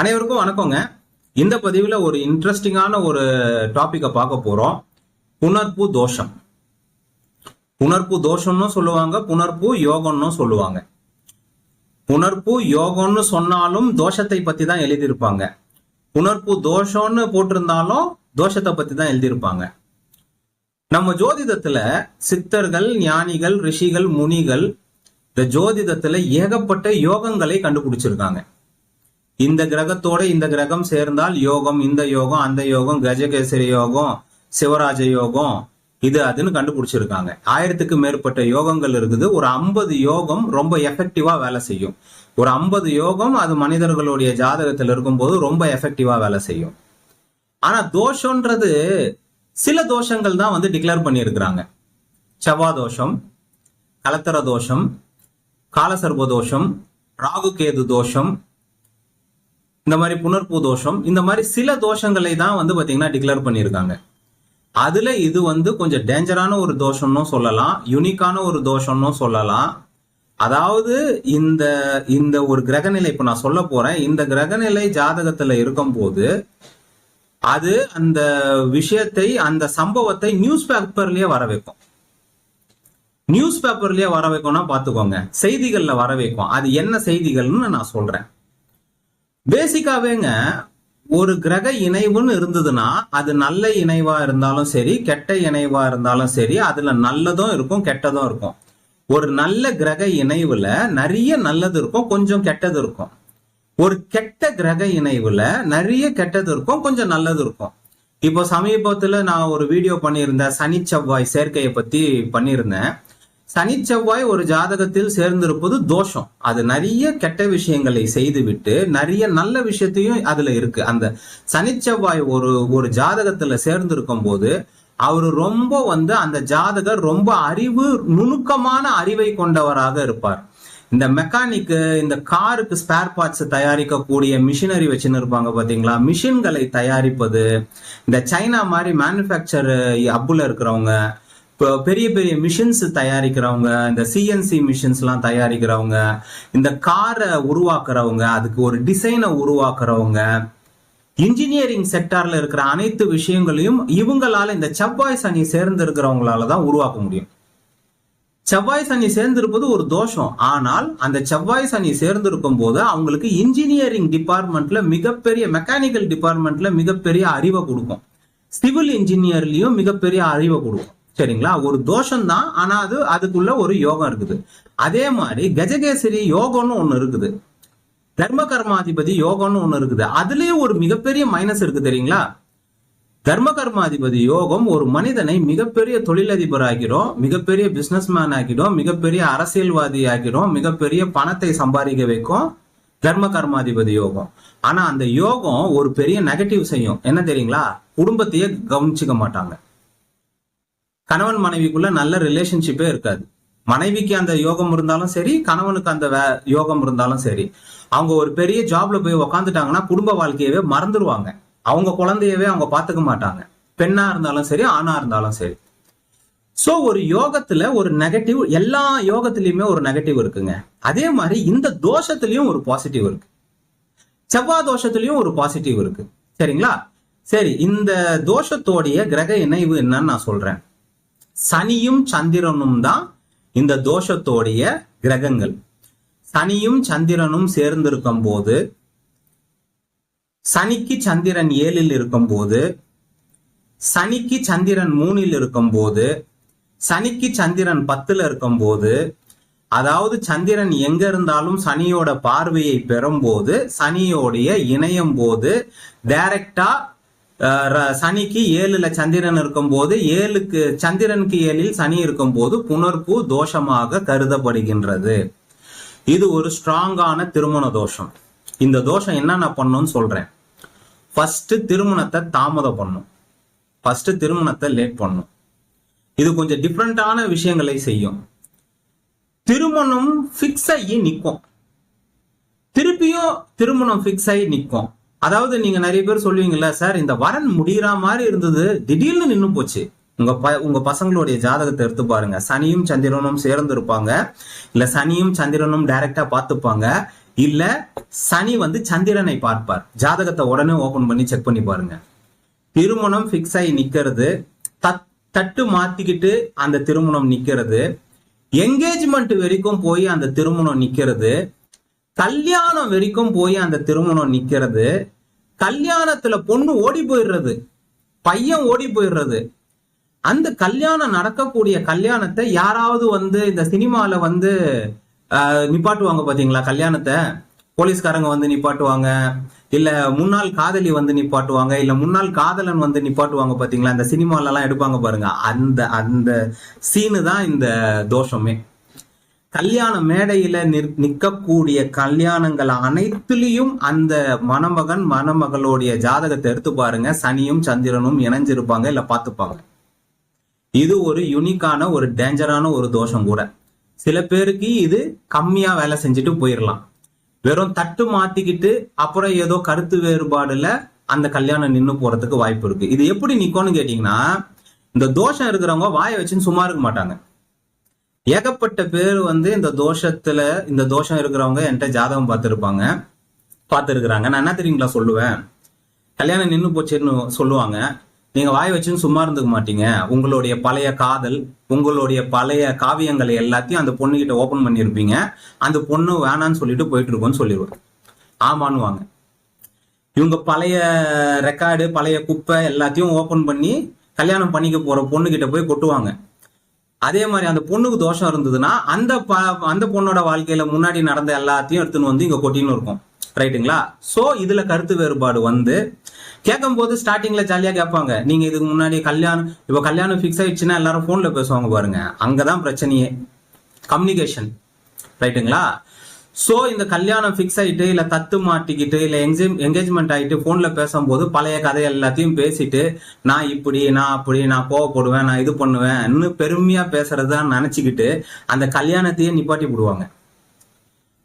அனைவருக்கும் வணக்கங்க. இந்த பதிவில் ஒரு இன்ட்ரெஸ்டிங்கான ஒரு டாப்பிக்கை பார்க்க போறோம். புணர்ப்பு தோஷம். புணர்ப்பு தோஷம்னு சொல்லுவாங்க புணர்ப்பு யோகம்னு சொல்லுவாங்க. புணர்ப்பு யோகம்னு சொன்னாலும் தோஷத்தை பத்தி தான் எழுதியிருப்பாங்க. புணர்ப்பு தோஷம்னு போட்டிருந்தாலும் தோஷத்தை பத்தி தான் எழுதியிருப்பாங்க. நம்ம ஜோதிடத்துல சித்தர்கள் ஞானிகள் ரிஷிகள் முனிகள் இந்த ஜோதிடத்துல ஏகப்பட்ட யோகங்களை கண்டுபிடிச்சிருக்காங்க. இந்த கிரகத்தோட இந்த கிரகம் சேர்ந்தால் யோகம் இந்த யோகம் அந்த யோகம் கஜகேசரி யோகம் சிவராஜ யோகம். இது அதுன்னு கண்டுபிடிச்சிருக்காங்க. ஆயிரத்துக்கு மேற்பட்ட யோகங்கள் இருக்குது. ஒரு ஐம்பது யோகம் ரொம்ப எஃபெக்டிவா வேலை செய்யும். ஒரு ஐம்பது யோகம் அது மனிதர்களுடைய ஜாதகத்தில் இருக்கும்போது ரொம்ப எஃபெக்டிவா வேலை செய்யும். ஆனா தோஷம்ன்றது சில தோஷங்கள் தான் வந்து டிக்ளேர் பண்ணியிருக்கிறாங்க. செவ்வாய் தோஷம் கலத்தர தோஷம் காலசர்ப தோஷம் ராகுகேது தோஷம் இந்த மாதிரி புனர்பூ தோஷம் இந்த மாதிரி சில தோஷங்களை தான் வந்து பார்த்தீங்கன்னா டிக்ளேர் பண்ணியிருக்காங்க. அதுல இது வந்து கொஞ்சம் டேஞ்சரான ஒரு தோஷம்னு சொல்லலாம் யுனிக்கான ஒரு தோஷம்னு சொல்லலாம். அதாவது இந்த இந்த ஒரு கிரகநிலை இப்ப நான் சொல்ல போறேன் இந்த கிரகநிலை ஜாதகத்துல இருக்கும்போது அது அந்த விஷயத்தை அந்த சம்பவத்தை நியூஸ் பேப்பர்லயே வர வைக்கும். நியூஸ் பேப்பர்லயே வர வைக்கும்னா பாத்துக்கோங்க செய்திகள்ல வர வைக்கும். அது என்ன செய்திகள்னு நான் சொல்றேன். பேசிக்காவேங்க ஒரு கிரக இணைவுன்னு இருந்ததுன்னா அது நல்ல இணைவா இருந்தாலும் சரி கெட்ட இணைவா இருந்தாலும் சரி அதுல நல்லதும் இருக்கும் கெட்டதும் இருக்கும். ஒரு நல்ல கிரக இணைவுல நிறைய நல்லது இருக்கும் கொஞ்சம் கெட்டது இருக்கும். ஒரு கெட்ட கிரக இணைவுல நிறைய கெட்டது இருக்கும் கொஞ்சம் நல்லது இருக்கும். இப்போ சமீபத்துல நான் ஒரு வீடியோ பண்ணியிருந்தேன் சனி செவ்வாய் சேர்க்கையை பத்தி பண்ணியிருந்தேன். சனி செவ்வாய் ஒரு ஜாதகத்தில் சேர்ந்திருப்பது தோஷம். அது நிறைய கெட்ட விஷயங்களை செய்துவிட்டு நிறைய நல்ல விஷயத்தையும் அதுல இருக்கு. அந்த சனி செவ்வாய் ஒரு ஒரு ஜாதகத்துல சேர்ந்திருக்கும் போது அவர் ரொம்ப வந்து அந்த ஜாதகர் ரொம்ப அறிவு நுணுக்கமான அறிவை கொண்டவராக இருப்பார். இந்த மெக்கானிக்கு இந்த காருக்கு ஸ்பேர் பார்ட்ஸ் தயாரிக்கக்கூடிய மிஷினரி வச்சுன்னு இருப்பாங்க பாத்தீங்களா? மிஷின்களை தயாரிப்பது இந்த சைனா மாதிரி மேனுஃபேக்சர் அப்புல இருக்கிறவங்க இப்போ பெரிய பெரிய மிஷின்ஸ் தயாரிக்கிறவங்க இந்த சிஎன்சி மிஷின்ஸ்லாம் தயாரிக்கிறவங்க இந்த காரை உருவாக்குறவங்க அதுக்கு ஒரு டிசைனை உருவாக்குறவங்க இன்ஜினியரிங் செக்டார்ல இருக்கிற அனைத்து விஷயங்களையும் இவங்களால இந்த செவ்வாய் சனி சேர்ந்து இருக்கிறவங்களால தான் உருவாக்க முடியும். செவ்வாய் சனி சேர்ந்திருப்பது ஒரு தோஷம். ஆனால் அந்த செவ்வாய் சனி சேர்ந்திருக்கும் போது அவங்களுக்கு இன்ஜினியரிங் டிபார்ட்மெண்ட்ல மிகப்பெரிய மெக்கானிக்கல் டிபார்ட்மெண்ட்ல மிகப்பெரிய அறிவை கொடுக்கும். சிவில் இன்ஜினியர்லயும் மிகப்பெரிய அறிவை கொடுக்கும். சரிங்களா? ஒரு தோஷம் தான் ஆனா அது அதுக்குள்ள ஒரு யோகம் இருக்குது. அதே மாதிரி கஜகேசரி யோகம்னு ஒண்ணு இருக்குது. தர்ம கர்மாதிபதி யோகம்னு ஒண்ணு இருக்குது. அதுலயும் ஒரு மிகப்பெரிய மைனஸ் இருக்கு தெரியுங்களா? தர்ம கர்மாதிபதி யோகம் ஒரு மனிதனை மிகப்பெரிய தொழிலதிபர் ஆகிறோம் மிகப்பெரிய பிசினஸ் மேன் ஆகிடும் மிகப்பெரிய அரசியல்வாதி ஆகிறோம் மிகப்பெரிய பணத்தை சம்பாதிக்க வைக்கும் தர்ம கர்மாதிபதி யோகம். ஆனா அந்த யோகம் ஒரு பெரிய நெகட்டிவ் செய்யும். என்ன தெரியுங்களா? குடும்பத்தையே கவனிச்சுக்க மாட்டாங்க. கணவன் மனைவிக்குள்ள நல்ல ரிலேஷன்ஷிப்பே இருக்காது. மனைவிக்கு அந்த யோகம் இருந்தாலும் சரி கணவனுக்கு அந்த யோகம் இருந்தாலும் சரி அவங்க ஒரு பெரிய ஜாப்ல போய் உக்காந்துட்டாங்கன்னா குடும்ப வாழ்க்கையவே மறந்துடுவாங்க அவங்க குழந்தையவே அவங்க பாத்துக்க மாட்டாங்க. பெண்ணா இருந்தாலும் சரி ஆணா இருந்தாலும் சரி. ஸோ ஒரு யோகத்துல ஒரு நெகட்டிவ் எல்லா யோகத்திலயுமே ஒரு நெகட்டிவ் இருக்குங்க. அதே மாதிரி இந்த தோஷத்துலயும் ஒரு பாசிட்டிவ் இருக்கு. செவ்வாய் தோஷத்துலயும் ஒரு பாசிட்டிவ் இருக்கு. சரிங்களா? சரி இந்த தோஷத்தோடைய கிரக இணைவு என்னன்னு நான் சொல்றேன். சனியும் சந்திரனும் தான் இந்த தோஷத்தோடைய கிரகங்கள். சனியும் சந்திரனும் சேர்ந்திருக்கும் போது சனிக்கு சந்திரன் ஏழில் இருக்கும் போது சனிக்கு சந்திரன் மூணில் இருக்கும் போது சனிக்கு சந்திரன் பத்துல இருக்கும் போது அதாவது சந்திரன் எங்க இருந்தாலும் சனியோட பார்வையை பெறும்போது சனியோடைய இணையும் போது டைரக்டா சனிக்கு ஏழுல சந்திரன் இருக்கும் போது ஏழுக்கு சந்திரனுக்கு ஏழில் சனி இருக்கும் போது புனர்பூ தோஷமாக கருதப்படுகின்றது. இது ஒரு ஸ்ட்ராங்கான திருமண தோஷம். இந்த தோஷம் என்னென்ன பண்ணும்னு சொல்றேன். ஃபர்ஸ்ட் திருமணத்தை தாமதம் பண்ணும். ஃபர்ஸ்ட் திருமணத்தை லேட் பண்ணும். இது கொஞ்சம் டிஃப்ரெண்டான விஷயங்களை செய்யும். திருமணம் ஃபிக்ஸ் ஆகி நிற்கும். திருப்பியும் திருமணம் ஃபிக்ஸ் ஆகி நிற்கும். அதாவது நீங்க நிறைய பேர் சொல்லுவீங்கல்ல சார் இந்த வரன் முடிகிற மாதிரி இருந்தது திடீர்னு நின்று போச்சு. உங்க ப உங்க பசங்களுடைய ஜாதகத்தை எடுத்து பாருங்க. சனியும் சந்திரனும் சேர்ந்து இருப்பாங்க இல்ல சனியும் சந்திரனும் டைரக்டா பார்த்துப்பாங்க. இல்ல சனி வந்து சந்திரனை பார்ப்பார். ஜாதகத்தை உடனே ஓபன் பண்ணி செக் பண்ணி பாருங்க. திருமணம் ஃபிக்ஸ் ஆகி நிக்கிறது. தட்டு மாத்திக்கிட்டு அந்த திருமணம் நிக்கிறது. என்கேஜ்மெண்ட் வரைக்கும் போய் அந்த திருமணம் நிக்கிறது. கல்யாணம் வரைக்கும் போய் அந்த திருமணம் நிக்கிறது. கல்யாணத்துல பொண்ணு ஓடி போயிடுறது. பையன் ஓடி போயிடுறது. அந்த கல்யாணம் நடக்கக்கூடிய கல்யாணத்தை யாராவது வந்து இந்த சினிமால வந்து நிப்பாட்டுவாங்க பாத்தீங்களா கல்யாணத்தை? போலீஸ்காரங்க வந்து நிப்பாட்டுவாங்க. இல்ல முன்னாள் காதலி வந்து நிப்பாட்டுவாங்க. இல்ல முன்னாள் காதலன் வந்து நிப்பாட்டுவாங்க பாத்தீங்களா? இந்த சினிமால எல்லாம் எடுப்பாங்க பாருங்க. அந்த அந்த சீனு தான் இந்த தோஷமே. கல்யாண மேடையில நிற்- கல்யாணங்கள் அனைத்துலயும் அந்த மணமகன் மணமகளுடைய ஜாதகத்தை எடுத்து பாருங்க. சனியும் சந்திரனும் இணைஞ்சிருப்பாங்க இல்ல பார்த்துப்பாங்க. இது ஒரு யுனிக்கான ஒரு டேஞ்சரான ஒரு தோஷம் கூட. சில பேருக்கு இது கம்மியா வேலை செஞ்சுட்டு போயிடலாம் வெறும் தட்டு மாத்திக்கிட்டு அப்புறம் ஏதோ கருத்து வேறுபாடுல அந்த கல்யாணம் நின்னு போறதுக்கு வாய்ப்பு இருக்கு. இது எப்படி நிக்கும்னு கேட்டீங்கன்னா இந்த தோஷம் இருக்கிறவங்க வாயை வச்சுன்னு சும்மா இருக்க மாட்டாங்க. ஏகப்பட்ட பேர் வந்து இந்த தோஷத்துல இந்த தோஷம் இருக்கிறவங்க என்கிட்ட ஜாதகம் பார்த்துருப்பாங்க. பார்த்துருக்குறாங்க. நான் என்ன தெரியுங்களா சொல்லுவேன்? கல்யாணம் நின்று போச்சுன்னு சொல்லுவாங்க. நீங்க வாய் வச்சுன்னு சும்மா இருந்துக்க மாட்டீங்க. உங்களுடைய பழைய காதல் உங்களுடைய பழைய காவியங்களை எல்லாத்தையும் அந்த பொண்ணுகிட்ட ஓபன் பண்ணியிருப்பீங்க. அந்த பொண்ணு வேணான்னு சொல்லிட்டு போயிட்டு இருக்கோன்னு சொல்லிடுவாங்க. ஆமான்னுவாங்க. இவங்க பழைய ரெக்கார்டு பழைய குப்பை எல்லாத்தையும் ஓபன் பண்ணி கல்யாணம் பண்ணிக்க போற பொண்ணுகிட்ட போய் கொட்டுவாங்க. அதே மாதிரி அந்த பொண்ணுக்கு தோஷம் இருந்ததுன்னா அந்த ப- அந்த பொண்ணோட வாழ்க்கையில முன்னாடி நடந்த எல்லாத்தையும் எடுத்துன்னு வந்து இங்க கொட்டின்னு இருக்கும். ரைட்டுங்களா? சோ இதுல கருத்து வேறுபாடு வந்து கேட்கும் போது ஸ்டார்டிங்ல ஜாலியா கேட்பாங்க. நீங்க இதுக்கு முன்னாடி கல்யாணம் இப்ப கல்யாணம் ஃபிக்ஸ் ஆயிடுச்சுன்னா எல்லாரும் போன்ல பேசுவாங்க பாருங்க. அங்கதான் பிரச்சனையே. கம்யூனிகேஷன் ரைட்டுங்களா? சோ இந்த கல்யாணம் ஃபிக்ஸ் ஆயிட்டு இல்ல தத்து மாட்டிக்கிட்டு இல்ல என்கேஜ்மெண்ட் ஆயிட்டு போன்ல பேசும்போது பழைய கதை எல்லாத்தையும் பேசிட்டு நான் இப்படி நான் அப்படி நான் கோவப்படுவேன் நான் இது பண்ணுவேன் இன்னும் பெருமையா பேசுறதா நினைச்சுக்கிட்டு அந்த கல்யாணத்தையே நிப்பாட்டி விடுவாங்க.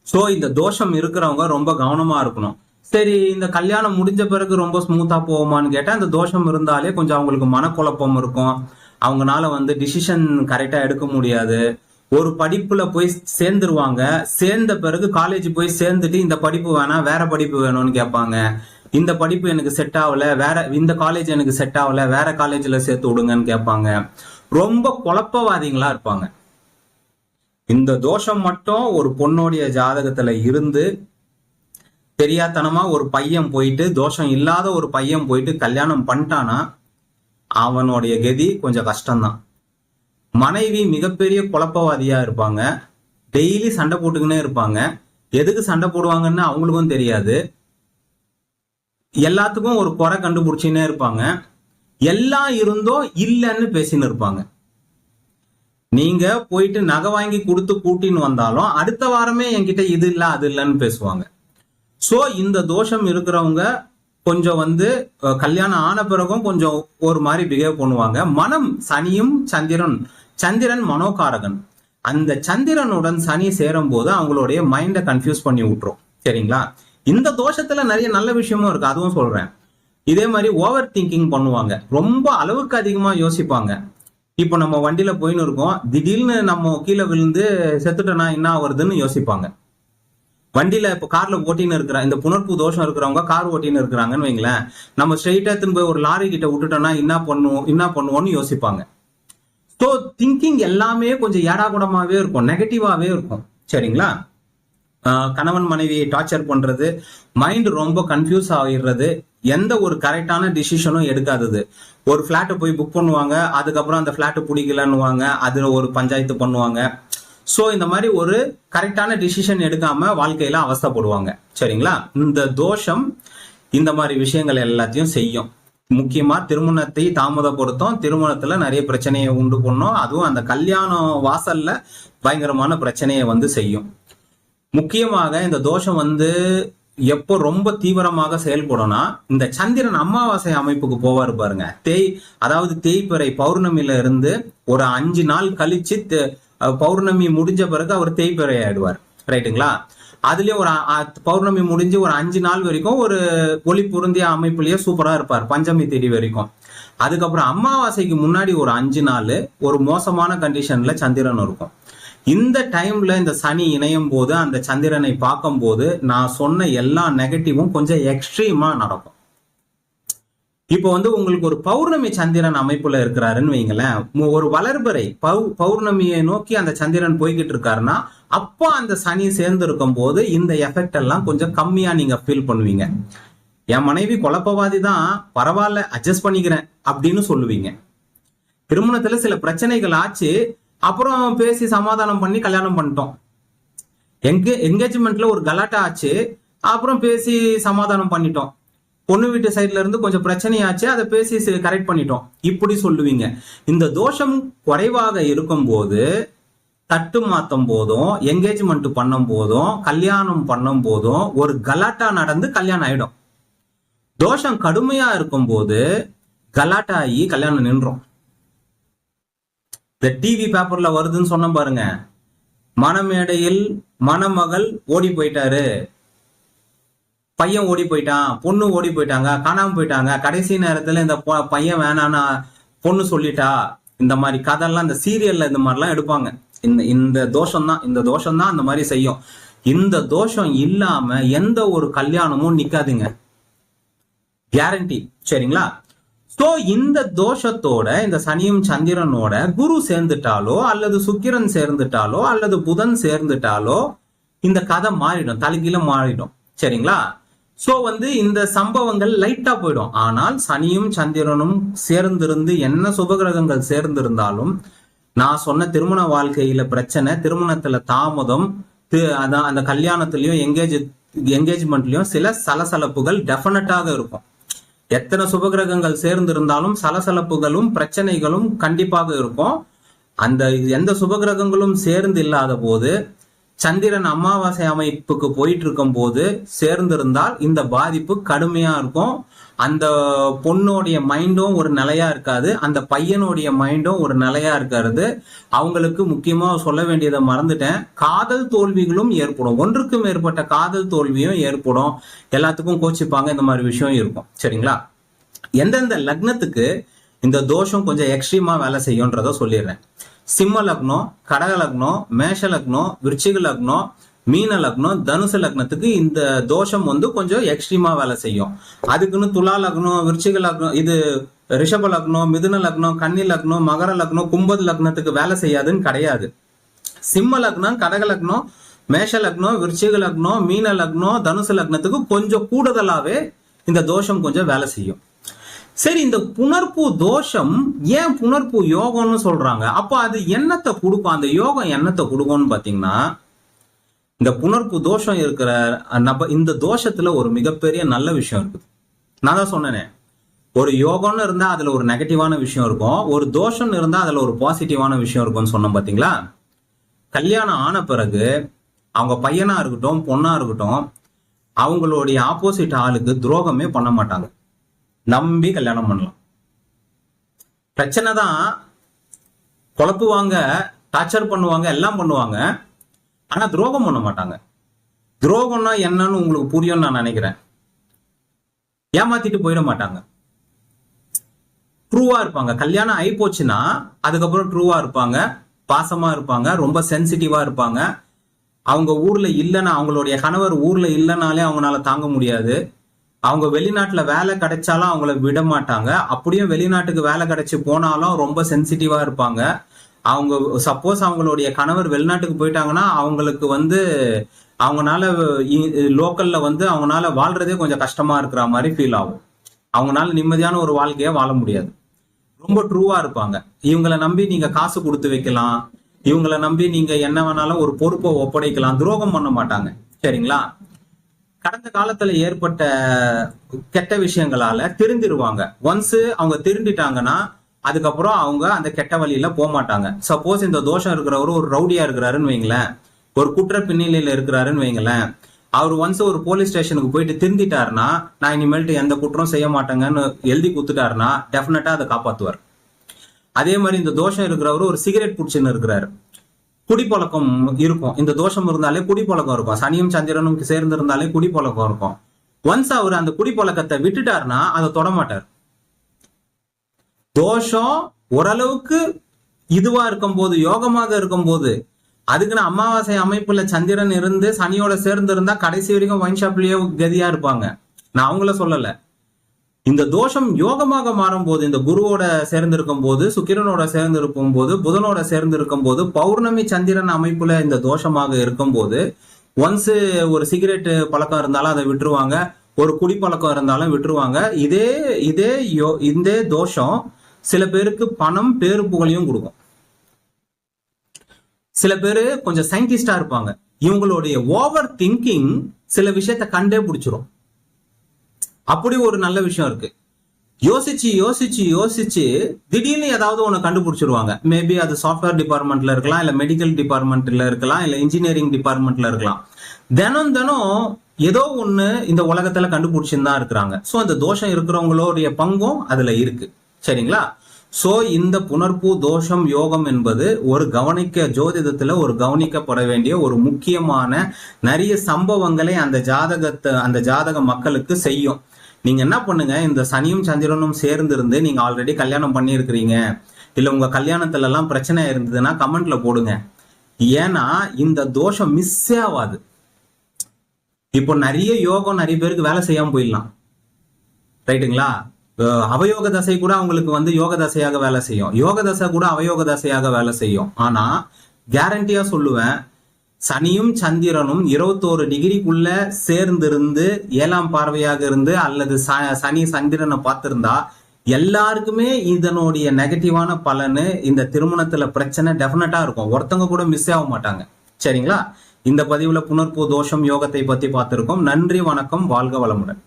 சோ இந்த தோஷம் இருக்கிறவங்க ரொம்ப கவனமா இருக்கணும். சரி இந்த கல்யாணம் முடிஞ்ச பிறகு ரொம்ப ஸ்மூத்தா போகுமான்னு கேட்டா அந்த தோஷம் இருந்தாலே கொஞ்சம் அவங்களுக்கு மனக்குழப்பம் இருக்கும். அவங்கனால வந்து டிசிஷன் கரெக்டா எடுக்க முடியாது. ஒரு படிப்புல போய் சேர்ந்துருவாங்க. சேர்ந்த பிறகு காலேஜ் போய் சேர்ந்துட்டு இந்த படிப்பு வேணாம் வேற படிப்பு வேணும்னு கேட்பாங்க. இந்த படிப்பு எனக்கு செட் ஆகல வேற இந்த காலேஜ் எனக்கு செட் ஆகல வேற காலேஜ்ல சேர்த்து விடுங்கன்னு கேட்பாங்க. ரொம்ப குழப்பவாதிகளா இருப்பாங்க. இந்த தோஷம் மட்டும் ஒரு பொண்ணுடைய ஜாதகத்துல இருந்து தெரியாத்தனமா ஒரு பையன் போயிட்டு தோஷம் இல்லாத ஒரு பையன் போயிட்டு கல்யாணம் பண்ணிட்டானா அவனுடைய கதி கொஞ்சம் கஷ்டம்தான். மனைவி மிகப்பெரிய குழப்பவாதியா இருப்பாங்க. டெய்லி சண்டை போட்டுக்கினே இருப்பாங்க. எதுக்கு சண்டை போடுவாங்கன்னு அவங்களுக்கும் தெரியாது. எல்லாத்துக்கும் ஒரு குறை கண்டுபிடிச்சினே இருப்பாங்க. எல்லாம் இருந்தும் இல்லைன்னு பேசின்னு இருப்பாங்க. நீங்க போயிட்டு நகை வாங்கி கொடுத்து கூட்டின்னு வந்தாலும் அடுத்த வாரமே என்கிட்ட இது இல்ல அது இல்லைன்னு பேசுவாங்க. சோ இந்த தோஷம் இருக்கிறவங்க கொஞ்சம் வந்து கல்யாணம் ஆன பிறகும் கொஞ்சம் ஒரு மாதிரி பிஹேவ் பண்ணுவாங்க. மனம் சனியும் சந்திரன் சந்திரன் மனோகாரகன். அந்த சந்திரனுடன் சனி சேரும் போது அவங்களுடைய மைண்டை கன்ஃபியூஸ் பண்ணி விட்டுரும். சரிங்களா? இந்த தோஷத்துல நிறைய நல்ல விஷயமும் இருக்கு. அதுவும் சொல்றேன். இதே மாதிரி ஓவர் திங்கிங் பண்ணுவாங்க. ரொம்ப அளவுக்கு அதிகமா யோசிப்பாங்க. இப்போ நம்ம வண்டியில போயின்னு இருக்கோம். திடீர்னு நம்ம கீழே விழுந்து செத்துட்டோன்னா என்ன ஆகுறதுன்னு யோசிப்பாங்க. வண்டியில இப்போ கார்ல ஓட்டின்னு இருக்கிற இந்த புணர்ப்பு தோஷம் இருக்கிறவங்க கார் ஓட்டின்னு இருக்கிறாங்கன்னு வைங்களேன். நம்ம ஸ்ட்ரெயிட்டா திரும்ப போய் ஒரு லாரி கிட்ட விட்டுட்டோம்னா என்ன பண்ணுவோம் என்ன பண்ணுவோம்னு யோசிப்பாங்க. ஸோ திங்கிங் எல்லாமே கொஞ்சம் ஏடாகுடமாவே இருக்கும் நெகட்டிவாகவே இருக்கும். சரிங்களா? கணவன் மனைவியை டார்ச்சர் பண்ணுறது மைண்ட் ரொம்ப கன்ஃபியூஸ் ஆகிடுறது எந்த ஒரு கரெக்டான டிசிஷனும் எடுக்காதது. ஒரு ஃபிளாட்டை போய் புக் பண்ணுவாங்க அதுக்கப்புறம் அந்த ஃப்ளாட்டு பிடிக்கலன்னுவாங்க அதில் ஒரு பஞ்சாயத்து பண்ணுவாங்க. ஸோ இந்த மாதிரி ஒரு கரெக்டான டிசிஷன் எடுக்காம வாழ்க்கையில அவஸ்தைப்படுவாங்க. சரிங்களா? இந்த தோஷம் இந்த மாதிரி விஷயங்கள் எல்லாத்தையும் செய்யும். முக்கியமா திருமணத்தை தாமதப்படுத்தும். திருமணத்துல நிறைய பிரச்சனையை உண்டு பண்ணும். அதுவும் அந்த கல்யாணம் வாசல்ல பயங்கரமான பிரச்சனையை வந்து செய்யும். முக்கியமாக இந்த தோஷம் வந்து எப்போ ரொம்ப தீவிரமாக செயல்படும்னா இந்த சந்திரன் அமாவாசை அமைப்புக்கு போவாரு பாருங்க. தேய் அதாவது தேய்பிறை பௌர்ணமியில இருந்து ஒரு அஞ்சு நாள் கழிச்சு பௌர்ணமி முடிஞ்ச பிறகு அவர் தேய்பிறை ஆயிடுவார். ரைட்டுங்களா அதுலயும் ஒரு பௌர்ணமி முடிஞ்சு ஒரு அஞ்சு நாள் வரைக்கும் ஒரு ஒளி பொருந்திய அமைப்புலயே சூப்பரா இருப்பார் பஞ்சமி தேதி வரைக்கும். அதுக்கப்புறம் அமாவாசைக்கு முன்னாடி ஒரு அஞ்சு நாள் ஒரு மோசமான கண்டிஷன்ல சந்திரன் இருக்கும். இந்த டைம்ல இந்த சனி இணையும் போது அந்த சந்திரனை பார்க்கும் போது நான் சொன்ன எல்லா நெகட்டிவும் கொஞ்சம் எக்ஸ்ட்ரீமா நடக்கும். இப்போ வந்து உங்களுக்கு ஒரு பௌர்ணமி சந்திரன் அமைப்புல இருக்கிறாருன்னு வைங்களேன். ஒரு வளர்பறை பௌ- பௌர்ணமியை நோக்கி அந்த சந்திரன் போய்கிட்டு இருக்காருன்னா அப்போ அந்த சனி சேர்ந்து இருக்கும் போது இந்த எஃபெக்ட் எல்லாம் கொஞ்சம் கம்மியா நீங்க ஃபீல் பண்ணுவீங்க. என் மனைவி குழப்பவாதி தான் பரவாயில்ல அட்ஜஸ்ட் பண்ணிக்கிறேன் அப்படின்னு சொல்லுவீங்க. திருமணத்துல சில பிரச்சனைகள் ஆச்சு அப்புறம் பேசி சமாதானம் பண்ணி கல்யாணம் பண்ணிட்டோம். எங்க என்கேஜ்மெண்ட்ல ஒரு கலாட்டா ஆச்சு அப்புறம் பேசி சமாதானம் பண்ணிட்டோம். பொண்ணு வீட்டு சைட்ல இருந்து கொஞ்சம் பிரச்சனையாச்சு. அதை பேசி கரெக்ட் பண்ணிட்டோம். இப்படி சொல்லுவீங்க. இந்த தோஷம் குறைவாக இருக்கும்போது தட்டு மாத்தும் போதும் என்கேஜ்மெண்ட் பண்ணும் போதும் கல்யாணம் பண்ணும் போதும் ஒரு கலாட்டா நடந்து கல்யாணம் ஆயிடும். தோஷம் கடுமையா இருக்கும்போது கலாட்டா ஆகி கல்யாணம் நின்றோம். இந்த டிவி பேப்பர்ல வருதுன்னு சொன்ன பாருங்க. மணமேடையில் மணமகள் ஓடி போயிட்டாரு. பையன் ஓடி போயிட்டான் பொண்ணு ஓடி போயிட்டாங்க காணாம போயிட்டாங்க. கடைசி நேரத்துல இந்த பையன் வேணானா பொண்ணு சொல்லிட்டா இந்த மாதிரி கதையெல்லாம் இந்த சீரியல்ல இந்த மாதிரிலாம் எடுப்பாங்க. இந்த இந்த தோஷம் தான் இந்த தோஷம் தான் அந்த மாதிரி செய்யும். இந்த தோஷம் இல்லாம எந்த ஒரு கல்யாணமும் நிக்காதுங்க. கேரண்டி சரிங்களா? ஸோ இந்த தோஷத்தோட இந்த சனியும் சந்திரனோட குரு சேர்ந்துட்டாலோ அல்லது சுக்கிரன் சேர்ந்துட்டாலோ அல்லது புதன் சேர்ந்துட்டாலோ இந்த கதை மாறிடும் தலைகீழ மாறிடும். சரிங்களா? சோ வந்து இந்த சம்பவங்கள் லைட்டா போயிடும். ஆனால் சனியும் சந்திரனும் சேர்ந்திருந்து என்ன சுபகிரகங்கள் சேர்ந்திருந்தாலும் நான் சொன்ன திருமண வாழ்க்கையில பிரச்சனை திருமணத்துல தாமதம் அதான் அந்த கல்யாணத்துலயும் எங்கேஜ் என்கேஜ்மெண்ட்லயும் சில சலசலப்புகள் டெஃபினட்டாக இருக்கும். எத்தனை சுபகிரகங்கள் சேர்ந்து இருந்தாலும் சலசலப்புகளும் பிரச்சனைகளும் கண்டிப்பாக இருக்கும். அந்த எந்த சுபகிரகங்களும் சேர்ந்து இல்லாத போது சந்திரன் அமாவாசை அமைப்புக்கு போயிட்டு இருக்கும் போது சேர்ந்திருந்தால் இந்த பாதிப்பு கடுமையா இருக்கும். அந்த பொண்ணோடைய மைண்டும் ஒரு நிலையா இருக்காது. அந்த பையனுடைய மைண்டும் ஒரு நிலையா இருக்காது. அவங்களுக்கு முக்கியமா சொல்ல வேண்டியதை மறந்துட்டேன். காதல் தோல்விகளும் ஏற்படும். ஒன்றுக்கு மேற்பட்ட காதல் தோல்வியும் ஏற்படும். எல்லாத்துக்கும் கோச்சிப்பாங்க. இந்த மாதிரி விஷயம் இருக்கும். சரிங்களா? எந்தெந்த லக்னத்துக்கு இந்த தோஷம் கொஞ்சம் எக்ஸ்ட்ரீமா வேலை செய்யும்ன்றத சொல்லிடுறேன். சிம்ம லக்னம் கடக லக்னம் மேஷ லக்னம் விருச்சிக லக்னம் மீன லக்னம் தனுசு லக்னத்துக்கு இந்த தோஷம் வந்து கொஞ்சம் எக்ஸ்ட்ரீமா வேலை செய்யும். அதுக்குன்னு துலா லக்னம் விருச்சிக லக்னம் இது ரிஷப லக்னம் மிதுன லக்னம் கன்னி லக்னம் மகர லக்னம் கும்பது லக்னத்துக்கு வேலை செய்யாதுன்னு கிடையாது. சிம்ம லக்னம் கடக லக்னம் மேஷ லக்னம் விருச்சிக லக்னம் மீன லக்னம் தனுசு லக்னத்துக்கு கொஞ்சம் கூடுதலாவே இந்த தோஷம் கொஞ்சம் வேலை செய்யும். சரி இந்த புணர்ப்பு தோஷம் ஏன் புணர்ப்பு யோகம்னு சொல்றாங்க? அப்போ அது என்னத்தை கொடுக்கும்? அந்த யோகம் என்னத்தை கொடுக்கும்னு பாத்தீங்கன்னா இந்த புணர்ப்பு தோஷம் இருக்கிற நம்ம இந்த தோஷத்துல ஒரு மிகப்பெரிய நல்ல விஷயம் இருக்குது. நான் தான் சொன்னேனே. ஒரு யோகம்னு இருந்தா அதுல ஒரு நெகட்டிவான விஷயம் இருக்கும். ஒரு தோஷம்னு இருந்தா அதுல ஒரு பாசிட்டிவான விஷயம் இருக்கும்னு சொன்னோம் பாத்தீங்களா? கல்யாணம் ஆன பிறகு அவங்க பையனா இருக்கட்டும் பொண்ணா இருக்கட்டும் அவங்களுடைய ஆப்போசிட் ஆளுக்கு துரோகமே பண்ண மாட்டாங்க. நம்பி கல்யாணம் பண்ணலாம். பிரச்சனை தான் குழப்புவாங்க டார்ச்சர் பண்ணுவாங்க எல்லாம் பண்ணுவாங்க. ஆனா துரோகம் பண்ண மாட்டாங்க. துரோகம்னா என்னன்னு உங்களுக்கு புரியும்னு நான் நினைக்கிறேன். ஏமாத்திட்டு போயிட மாட்டாங்க. ட்ரூவா இருப்பாங்க. கல்யாணம் ஆகி போச்சுன்னா அதுக்கப்புறம் ட்ரூவா இருப்பாங்க. பாசமா இருப்பாங்க. ரொம்ப சென்சிட்டிவா இருப்பாங்க. அவங்க ஊர்ல இல்லைன்னா அவங்களுடைய கணவர் ஊர்ல இல்லைனாலே அவங்களால தாங்க முடியாது. அவங்க வெளிநாட்டுல வேலை கிடைச்சாலும் அவங்கள விட மாட்டாங்க. அப்படியும் வெளிநாட்டுக்கு வேலை கிடைச்சி போனாலும் ரொம்ப சென்சிட்டிவா இருப்பாங்க. அவங்க சப்போஸ் அவங்களுடைய கணவர் வெளிநாட்டுக்கு போயிட்டாங்கன்னா அவங்களுக்கு வந்து அவங்கனால லோக்கல்ல வந்து அவங்கனால வாழ்றதே கொஞ்சம் கஷ்டமா இருக்கிற மாதிரி ஃபீல் ஆகும். அவங்கனால நிம்மதியான ஒரு வாழ்க்கைய வாழ முடியாது. ரொம்ப ட்ரூவா இருப்பாங்க. இவங்களை நம்பி நீங்க காசு கொடுத்து வைக்கலாம். இவங்களை நம்பி நீங்க என்ன வேணாலும் ஒரு பொறுப்பை ஒப்படைக்கலாம். துரோகம் பண்ண மாட்டாங்க. சரிங்களா? கடந்த காலத்துல ஏற்பட்ட கெட்ட விஷயங்களால திருந்திருவாங்க. ஒன்ஸ் அவங்க திருந்திட்டாங்கன்னா அதுக்கப்புறம் அவங்க அந்த கெட்ட வழியில போக மாட்டாங்க சப்போஸ் இந்த தோஷம் இருக்கிறவரு ஒரு ரவுடியா இருக்கிறாருன்னு வைங்களேன். ஒரு குற்ற பின்னணியில இருக்கிறாருன்னு வைங்களேன். அவர் ஒன்ஸ் ஒரு போலீஸ் ஸ்டேஷனுக்கு போயிட்டு திருந்திட்டாருன்னா நான் இனிமேல்ட்டு எந்த குற்றம் செய்ய மாட்டேங்கன்னு எழுதி கொடுத்துட்டாருன்னா டெஃபினட்டா அதை காப்பாத்துவார். அதே மாதிரி இந்த தோஷம் இருக்கிறவரு ஒரு சிகரெட் பிடிச்சின்னு இருக்கிறாரு. குடிப்பழக்கம் இருக்கும். இந்த தோஷம் இருந்தாலே குடிப்பழக்கம் இருக்கும். சனியும் சந்திரனும் சேர்ந்து இருந்தாலே குடிப்பழக்கம் இருக்கும். ஒன்ஸ் அவர் அந்த குடிப்பழக்கத்தை விட்டுட்டாருன்னா அதை தொட மாட்டார். தோஷம் ஓரளவுக்கு இதுவா இருக்கும் போது யோகமாக இருக்கும்போது அதுக்குன்னு அமாவாசை அமைப்புல சந்திரன் இருந்து சனியோட சேர்ந்து இருந்தா கடைசி வரைக்கும் ஒயின் ஷாப்லயே கதியா இருப்பாங்க. நான் அவங்கள சொல்லலை. இந்த தோஷம் யோகமாக மாறும்போது இந்த குருவோட சேர்ந்து இருக்கும் போது சுக்கிரனோட சேர்ந்து இருக்கும் போது புதனோட சேர்ந்து இருக்கும் போது பௌர்ணமி சந்திரன் அமைப்புல இந்த தோஷமாக இருக்கும்போது ஒன்ஸ் ஒரு சிகரெட் பழக்கம் இருந்தாலும் அதை விட்டுருவாங்க. ஒரு குடிப்பழக்கம் இருந்தாலும் விட்டுருவாங்க. இதே இதே யோ இந்த தோஷம் சில பேருக்கு பணம் பேரு புகழையும் கொடுக்கும். சில பேரு கொஞ்சம் சயின்டிஸ்டா இருப்பாங்க. இவங்களுடைய ஓவர் திங்கிங் சில விஷயத்த கண்டே பிடிச்சிரும். அப்படி ஒரு நல்ல விஷயம் இருக்கு. யோசிச்சு யோசிச்சு யோசிச்சு திடீர்னு ஏதாவது ஒன்று கண்டுபிடிச்சிருவாங்க. மேபி அது சாஃப்ட்வேர் டிபார்ட்மெண்ட்ல இருக்கலாம் இல்ல மெடிக்கல் டிபார்ட்மெண்ட்ல இருக்கலாம் இல்ல இன்ஜினியரிங் டிபார்ட்மெண்ட்ல இருக்கலாம். தினம் தினம் ஏதோ ஒண்ணு இந்த உலகத்துல கண்டுபிடிச்சுன்னு தான் இருக்கிறாங்க. ஸோ அந்த தோஷம் இருக்கிறவங்களுடைய பங்கும் அதுல இருக்கு. சரிங்களா? சோ இந்த புனர்பூ தோஷம் யோகம் என்பது ஒரு கவனிக்க ஜோதிடத்துல ஒரு கவனிக்கப்பட வேண்டிய ஒரு முக்கியமான நிறைய சம்பவங்களை அந்த ஜாதகத்தை அந்த ஜாதக மக்களுக்கு செய்யும். நீங்க என்ன பண்ணுங்க இந்த சனியும் சந்திரனும் சேர்ந்து இருந்து நீங்க ஆல்ரெடி கல்யாணம் பண்ணியிருக்கிறீங்க. இல்ல உங்க கல்யாணத்துல எல்லாம் பிரச்சனை இருந்ததுன்னா கமெண்ட்ல போடுங்க. ஏன்னா இந்த தோஷம் மிஸ்ஸே ஆகாது இப்போ நிறைய யோகம் நிறைய பேருக்கு வேலை செய்யாம போயிடலாம். ரைட்டுங்களா? அவயோக தசை கூட அவங்களுக்கு வந்து யோக தசையாக வேலை செய்யும். யோக தசை கூட அவயோக தசையாக வேலை செய்யும். ஆனா கேரண்டியா சொல்லுவேன் சனியும் சந்திரனும் இருபத்தோரு டிகிரிக்குள்ள சேர்ந்திருந்து ஏழாம் பார்வையாக இருந்து அல்லது சனி சந்திரனை பார்த்திருந்தா எல்லாருக்குமே இதனுடைய நெகட்டிவான பலனு இந்த திருமணத்துல பிரச்சனை டெஃபினட்டா இருக்கும். ஒருத்தவங்க கூட மிஸ் ஆக மாட்டாங்க. சரிங்களா? இந்த பதிவுல புனர்பூ தோஷம் யோகத்தை பத்தி பார்த்திருக்கோம். நன்றி வணக்கம். வாழ்க வளமுடன்.